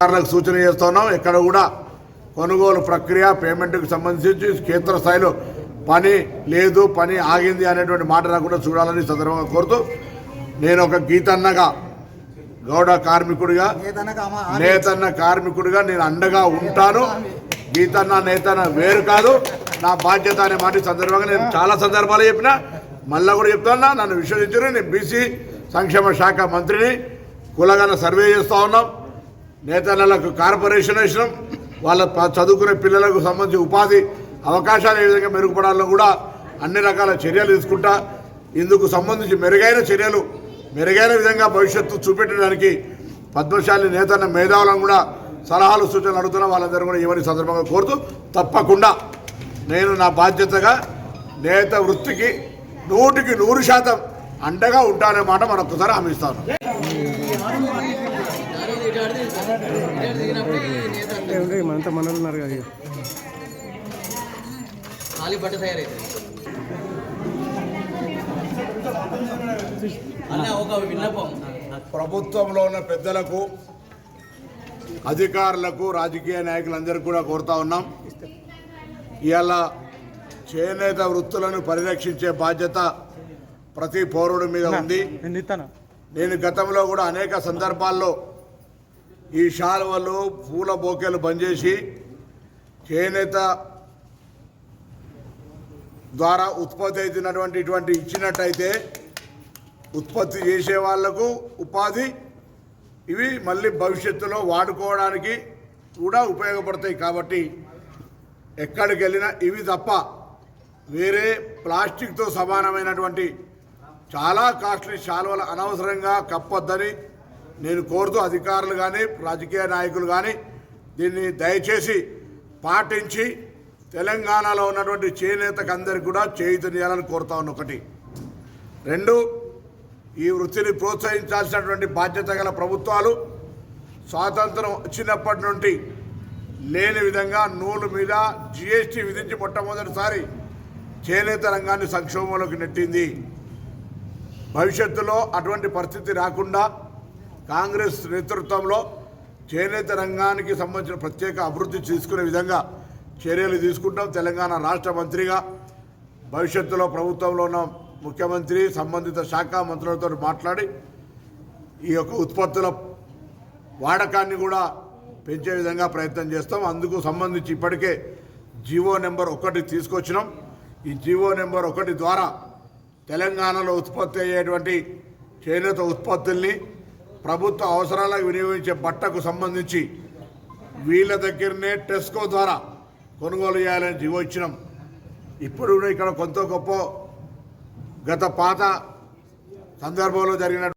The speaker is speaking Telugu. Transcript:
అధికారులకు సూచన చేస్తున్నాం ఎక్కడ కూడా కొనుగోలు ప్రక్రియ పేమెంట్కి సంబంధించి క్షేత్రస్థాయిలో పని లేదు పని ఆగింది అనేటువంటి మాట రాకుండా చూడాలని సందర్భంగా కోరుతూ నేను ఒక గీతన్నగా గౌడ కార్మికుడిగా నేతన్న కార్మికుడిగా నేను అండగా ఉంటాను. గీతన్న నేతన్న వేరు కాదు. నా బాధ్యత అనే మాట సందర్భంగా నేను చాలా సందర్భాలు చెప్పిన మళ్ళా కూడా చెప్తున్నా నన్ను విశ్వసించారు. నేను బీసీ సంక్షేమ శాఖ మంత్రిని కులగన సర్వే చేస్తూ ఉన్నాం. నేతలకు కార్పొరేషన్ వేసినాం. వాళ్ళ చదువుకునే పిల్లలకు సంబంధించి ఉపాధి అవకాశాలు ఏ విధంగా మెరుగుపడాలో కూడా అన్ని రకాల చర్యలు తీసుకుంటా ఇందుకు సంబంధించి మెరుగైన చర్యలు మెరుగైన విధంగా భవిష్యత్తు చూపెట్టడానికి పద్మశాలి నేతన్న మేధావులను కూడా సలహాలు సూచనలు అడుగుతున్న. వాళ్ళందరూ కూడా ఇవన్నీ సందర్భంగా కోరుతూ తప్పకుండా నేను నా బాధ్యతగా నేత వృత్తికి నూటికి నూరు శాతం అండగా ఉంటానే మాట మరొకసారి హామీ ఇస్తాను. మనంతా మనలు ఉన్నారు కదా. ఖాళీ బట్ట తయారైంది అన్న ఒక విన్నపం. ప్రభుత్వంలో ఉన్న పెద్దలకు అధికారులకు రాజకీయ నాయకులందరికీ కూడా కోరుతా ఉన్నాం. ఇవాళ చేనేత వృత్తులను పరిరక్షించే బాధ్యత ప్రతి పౌరుడి మీద ఉంది. నేను గతంలో కూడా అనేక సందర్భాల్లో ఈ శాలువలు పూల బొకేలు బంద్ చేసి చేనేత ద్వారా ఉత్పత్తి అవుతున్నటువంటి ఇటువంటి ఇచ్చినట్టయితే ఉత్పత్తి చేసే వాళ్ళకు ఉపాధి ఇవి మళ్ళీ భవిష్యత్తులో వాడుకోవడానికి కూడా ఉపయోగపడతాయి కాబట్టి ఎక్కడికి వెళ్ళినా ఇవి తప్ప వేరే ప్లాస్టిక్తో సమానమైనటువంటి చాలా కాస్ట్లీ శాలువలు అనవసరంగా కప్పొద్దని నేను కోరుతూ అధికారులు కానీ రాజకీయ నాయకులు కానీ దీన్ని దయచేసి పాటించి తెలంగాణలో ఉన్నటువంటి చేనేతకు అందరికి కూడా చేయుతనియాలని కోరుతా ఉన్న ఒకటి. రెండు ఈ వృత్తిని ప్రోత్సహించాల్సినటువంటి బాధ్యత గల ప్రభుత్వాలు స్వాతంత్రం వచ్చినప్పటి నుండి లేని విధంగా నూలు మీద జిఎస్టీ విధించి మొట్టమొదటిసారి చేనేత రంగాన్ని సంక్షోభంలోకి నెట్టింది. భవిష్యత్తులో అటువంటి పరిస్థితి రాకుండా కాంగ్రెస్ నేతృత్వంలో చేనేత రంగానికి సంబంధించిన ప్రత్యేక అభివృద్ధి తీసుకునే విధంగా చర్యలు తీసుకుంటాం. తెలంగాణ రాష్ట్ర మంత్రిగా భవిష్యత్తులో ప్రభుత్వంలో ఉన్న ముఖ్యమంత్రి సంబంధిత శాఖ మంత్రులతో మాట్లాడి ఈ యొక్క ఉత్పత్తుల వాడకాన్ని కూడా పెంచే విధంగా ప్రయత్నం చేస్తాం. అందుకు సంబంధించి ఇప్పటికే జీవో నెంబర్ ఒకటి తీసుకొచ్చినాం. ఈ జీవో నెంబర్ ఒకటి ద్వారా తెలంగాణలో ఉత్పత్తి అయ్యేటువంటి చేనేత ఉత్పత్తుల్ని ప్రభుత్వ అవసరాలకు వినియోగించే బట్టకు సంబంధించి వీళ్ళ దగ్గరనే టెస్కో ద్వారా కొనుగోలు చేయాలని జీవో ఇచ్చినాం ఇప్పుడు ఇక్కడ కొంత గొప్ప గత పాత సందర్భంలో జరిగిన